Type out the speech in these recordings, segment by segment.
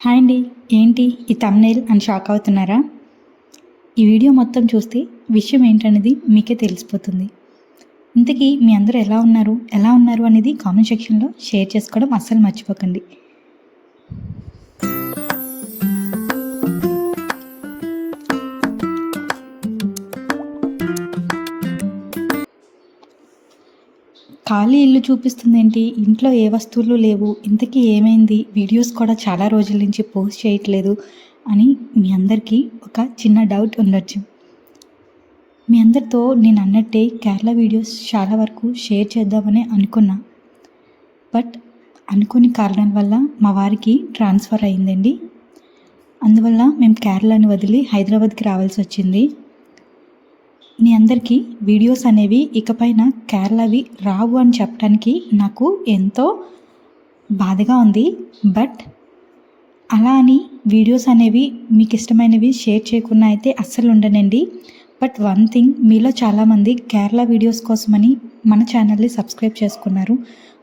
Hi అండి ఏంటి ఈ తమ్నేల్ అని షాక్ అవుతున్నారా? ఈ వీడియో మొత్తం చూస్తే విషయం ఏంటనేది మీకే తెలిసిపోతుంది. ఇంతకీ మీ అందరూ ఎలా ఉన్నారు ఎలా ఉన్నారు అనేది కామెంట్ సెక్షన్లో షేర్ చేసుకోవడం అస్సలు మర్చిపోకండి. ఖాళీ ఇల్లు చూపిస్తుందేంటి? ఇంట్లో ఏ వస్తువులు లేవు. ఇంతకీ ఏమైంది? వీడియోస్ కూడా చాలా రోజుల నుంచి పోస్ట్ చేయట్లేదు అని మీ అందరికీ ఒక చిన్న డౌట్ ఉండొచ్చు. మీ అందరితో నేను అన్నట్టే కేరళ వీడియోస్ చాలా వరకు షేర్ చేద్దామని అనుకున్నా. బట్ అనుకోని కారణాల వల్ల మా వారికి ట్రాన్స్ఫర్ అయిందండి. అందువల్ల మేము కేరళని వదిలి హైదరాబాద్కి రావాల్సి వచ్చింది. మీ అందరికీ వీడియోస్ అనేవి ఇకపైన కేరళవి రావు అని చెప్పడానికి నాకు ఎంతో బాధగా ఉంది. బట్ అలా అని వీడియోస్ అనేవి మీకు ఇష్టమైనవి షేర్ చేయకుండా అయితే అస్సలు ఉండనండి. బట్ వన్ థింగ్ మీలో చాలామంది కేరళ వీడియోస్ కోసమని మన ఛానల్ని సబ్స్క్రైబ్ చేసుకున్నారు.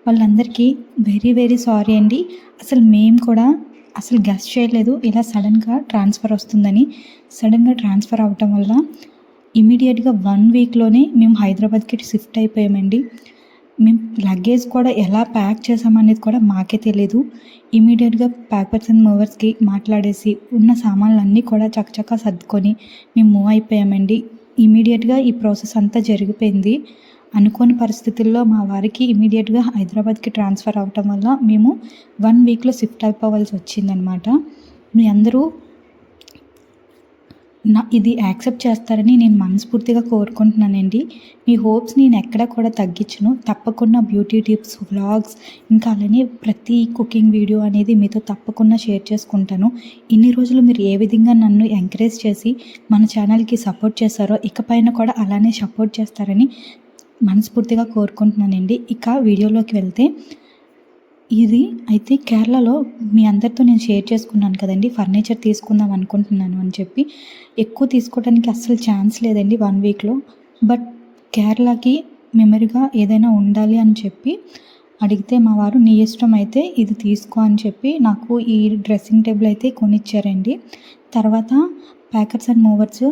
వాళ్ళందరికీ వెరీ వెరీ సారీ అండి. అసలు మేము కూడా అసలు గెస్ట్ చేయలేదు. ఇలా సడన్గా ట్రాన్స్ఫర్ వస్తుందని సడన్గా ట్రాన్స్ఫర్ అవటం వల్ల ఇమీడియట్గా వన్ వీక్లోనే మేము హైదరాబాద్కి షిఫ్ట్ అయిపోయామండి. మేము లగేజ్ కూడా ఎలా ప్యాక్ చేసామనేది కూడా మాకే తెలియదు ఇమీడియట్గా ప్యాకర్స్ అండ్ మూవర్స్కి మాట్లాడేసి ఉన్న సామాన్లు అన్నీ కూడా చక్కచక్క సర్దుకొని మేము మూవ్ అయిపోయామండి. ఇమీడియట్గా ఈ ప్రాసెస్ అంతా జరిగిపోయింది. అనుకోని పరిస్థితుల్లో మా వారికి ఇమీడియట్గా హైదరాబాద్కి ట్రాన్స్ఫర్ అవటం వల్ల మేము వన్ వీక్లో షిఫ్ట్ అయిపోవాల్సి వచ్చిందనమాట. మీ అందరూ నా ఇది యాక్సెప్ట్ చేస్తారని నేను మనస్ఫూర్తిగా కోరుకుంటున్నానండి. మీ హోప్స్ నేను ఎక్కడ కూడా తగ్గించను. తప్పకుండా బ్యూటీ టిప్స్ వ్లాగ్స్ ఇంకా అలానే ప్రతి కుకింగ్ వీడియో అనేది మీతో తప్పకుండా షేర్ చేసుకుంటాను. ఇన్ని రోజులు మీరు ఏ విధంగా నన్ను ఎంకరేజ్ చేసి మన ఛానల్కి సపోర్ట్ చేస్తారో ఇకపైన కూడా అలానే సపోర్ట్ చేస్తారని మనస్ఫూర్తిగా కోరుకుంటున్నానండి. ఇక వీడియోలోకి వెళ్తే ఇది అయితే కేరళలో మీ అందరితో నేను షేర్ చేసుకున్నాను కదండి. ఫర్నిచర్ తీసుకుందాం అనుకుంటున్నాను అని చెప్పి. ఎక్కువ తీసుకోవడానికి అస్సలు ఛాన్స్ లేదండి వన్ వీక్లో. బట్ కేరళకి మెమరీగా ఏదైనా ఉండాలి అని చెప్పి అడిగితే మా వారు నీ ఇష్టం అయితే ఇది తీసుకో అని చెప్పి నాకు ఈ డ్రెస్సింగ్ టేబుల్ అయితే కొనిచ్చారండి. తర్వాత ప్యాకెట్స్ అండ్ మూవర్స్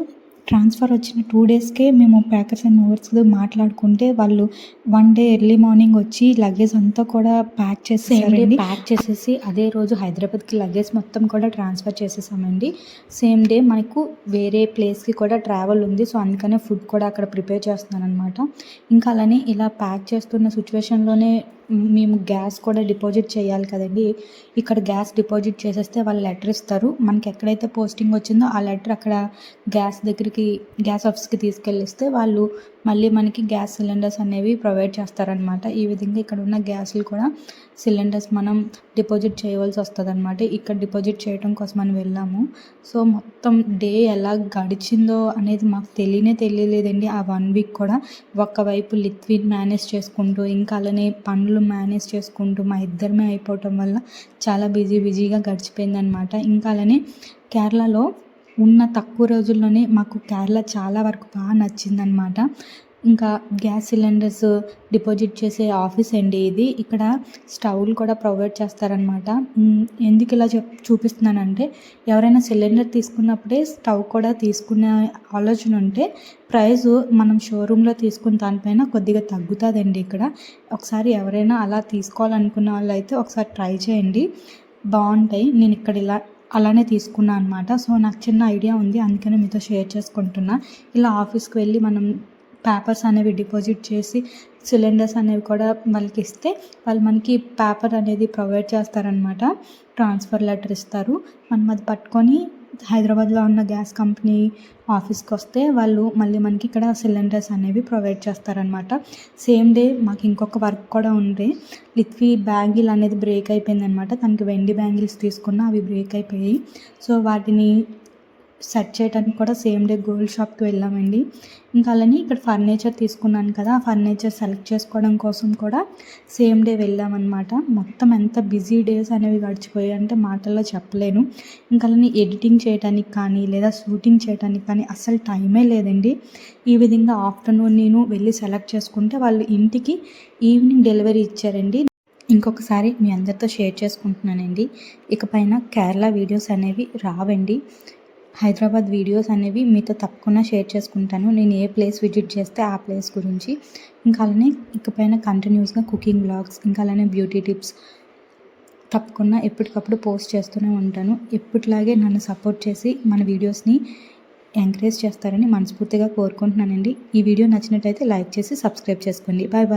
ట్రాన్స్ఫర్ వచ్చిన టూ డేస్కే మేము ప్యాకర్స్ అండ్ మూవర్స్ మాట్లాడుకుంటే వాళ్ళు వన్ డే ఎర్లీ మార్నింగ్ వచ్చి లగేజ్ అంతా కూడా ప్యాక్ చేసేసారండి. ప్యాక్ చేసేసి అదే రోజు హైదరాబాద్కి లగేజ్ మొత్తం కూడా ట్రాన్స్ఫర్ చేసేసామండి. సేమ్ డే మనకు వేరే ప్లేస్కి కూడా ట్రావెల్ ఉంది. సో అందుకనే ఫుడ్ కూడా అక్కడ ప్రిపేర్ చేస్తున్నాను అనమాట ఇంకా అలానే ఇలా ప్యాక్ చేస్తున్న సిచ్యువేషన్లోనే మేము గ్యాస్ కూడా డిపాజిట్ చేయాలి కదండి. ఇక్కడ గ్యాస్ డిపాజిట్ చేసేస్తే వాళ్ళు లెటర్ ఇస్తారు. మనకి ఎక్కడైతే పోస్టింగ్ వచ్చిందో ఆ లెటర్ అక్కడ గ్యాస్ దగ్గరికి గ్యాస్ ఆఫీస్కి తీసుకెళ్ళిస్తే వాళ్ళు మళ్ళీ మనకి గ్యాస్ సిలిండర్స్ అనేవి ప్రొవైడ్ చేస్తారనమాట ఈ విధంగా ఇక్కడ ఉన్న గ్యాస్లు కూడా సిలిండర్స్ మనం డిపాజిట్ చేయవలసి వస్తుంది అనమాట ఇక్కడ డిపాజిట్ చేయడం కోసం మనం వెళ్ళాము. సో మొత్తం డే ఎలా గడిచిందో అనేది మాకు తెలియనే తెలియలేదండి. ఆ వన్ వీక్ కూడా ఒకవైపు లిక్విడ్ మేనేజ్ చేసుకుంటూ ఇంకా అలానే పనులు మేనేజ్ చేసుకుంటూ మా ఇద్దరమే అయిపోవటం వల్ల చాలా బిజీ బిజీగా గడిచిపోయింది అనమాట ఇంకా అలానే కేరళలో ఉన్న తక్కువ రోజుల్లోనే మాకు కేరళ చాలా వరకు బాగా నచ్చిందనమాట ఇంకా గ్యాస్ సిలిండర్స్ డిపాజిట్ చేసే ఆఫీస్ అండి ఇది. ఇక్కడ స్టవ్లు కూడా ప్రొవైడ్ చేస్తారనమాట ఎందుకు ఇలా చెప్ చూపిస్తున్నానంటే ఎవరైనా సిలిండర్ తీసుకున్నప్పుడే స్టవ్ కూడా తీసుకునే ఆలోచన ఉంటే ప్రైస్ మనం షోరూంలో తీసుకున్న దానిపైన కొద్దిగా తగ్గుతుందండి ఇక్కడ. ఒకసారి ఎవరైనా అలా తీసుకోవాలనుకున్న వాళ్ళు అయితే ఒకసారి ట్రై చేయండి. బాగుంటాయి. నేను ఇక్కడ ఇలా అలానే తీసుకున్నాను అనమాట సో నాకు చిన్న ఐడియా ఉంది. అందుకనే మీతో షేర్ చేసుకుంటున్నా. ఇలా ఆఫీస్కి వెళ్ళి మనం పేపర్స్ అనేవి డిపాజిట్ చేసి సిలిండర్స్ అనేవి కూడా వాళ్ళకి ఇస్తే వాళ్ళు మనకి పేపర్ అనేది ప్రొవైడ్ చేస్తారనమాట ట్రాన్స్ఫర్ లెటర్ ఇస్తారు. మనం అది పట్టుకొని హైదరాబాద్లో ఉన్న గ్యాస్ కంపెనీ ఆఫీస్కి వస్తే వాళ్ళు మళ్ళీ మనకి ఇక్కడ సిలిండర్స్ అనేవి ప్రొవైడ్ చేస్తారనమాట సేమ్ డే మాకు ఇంకొక వర్క్ కూడా ఉంది. లిత్వి బ్యాంగిల్ అనేది బ్రేక్ అయిపోయింది అనమాట తనకి వెండి బ్యాంగిల్స్ తీసుకున్న అవి బ్రేక్ అయిపోయాయి. సో వాటిని సెట్ చేయడానికి కూడా సేమ్ డే గోల్డ్ షాప్కి వెళ్ళామండి. ఇంకా అలానే ఇక్కడ ఫర్నిచర్ తీసుకున్నాను కదా ఆ ఫర్నిచర్ సెలెక్ట్ చేసుకోవడం కోసం కూడా సేమ్ డే వెళ్ళామన్నమాట. మొత్తం ఎంత బిజీ డేస్ అనేవి గడిచిపోయాయి అంటే మాటల్లో చెప్పలేను. ఇంకా అలానే ఎడిటింగ్ చేయడానికి కానీ లేదా షూటింగ్ చేయడానికి కానీ అస్సలు టైమే లేదండి. ఈ విధంగా ఆఫ్టర్నూన్ నేను వెళ్ళి సెలెక్ట్ చేసుకుంటే వాళ్ళు ఇంటికి ఈవినింగ్ డెలివరీ ఇచ్చారండి. ఇంకొకసారి మీ అందరితో షేర్ చేసుకుంటున్నానండి. ఇకపైన కేరళ వీడియోస్ అనేవి రావండి. హైదరాబాద్ వీడియోస్ అనేవి మీతో తప్పకుండా షేర్ చేసుకుంటాను. నేను ఏ ప్లేస్ విజిట్ చేస్తే ఆ ప్లేస్ గురించి. ఇంకా అలానే ఇకపైన కంటిన్యూస్గా కుకింగ్ బ్లాగ్స్ ఇంకా అలానే బ్యూటీ టిప్స్ తప్పకుండా ఎప్పటికప్పుడు పోస్ట్ చేస్తూనే ఉంటాను. ఎప్పటిలాగే నన్ను సపోర్ట్ చేసి మన వీడియోస్ని ఎంకరేజ్ చేస్తారని మనస్ఫూర్తిగా కోరుకుంటున్నానండి. ఈ వీడియో నచ్చినట్టయితే లైక్ చేసి సబ్స్క్రైబ్ చేసుకోండి. Bye bye.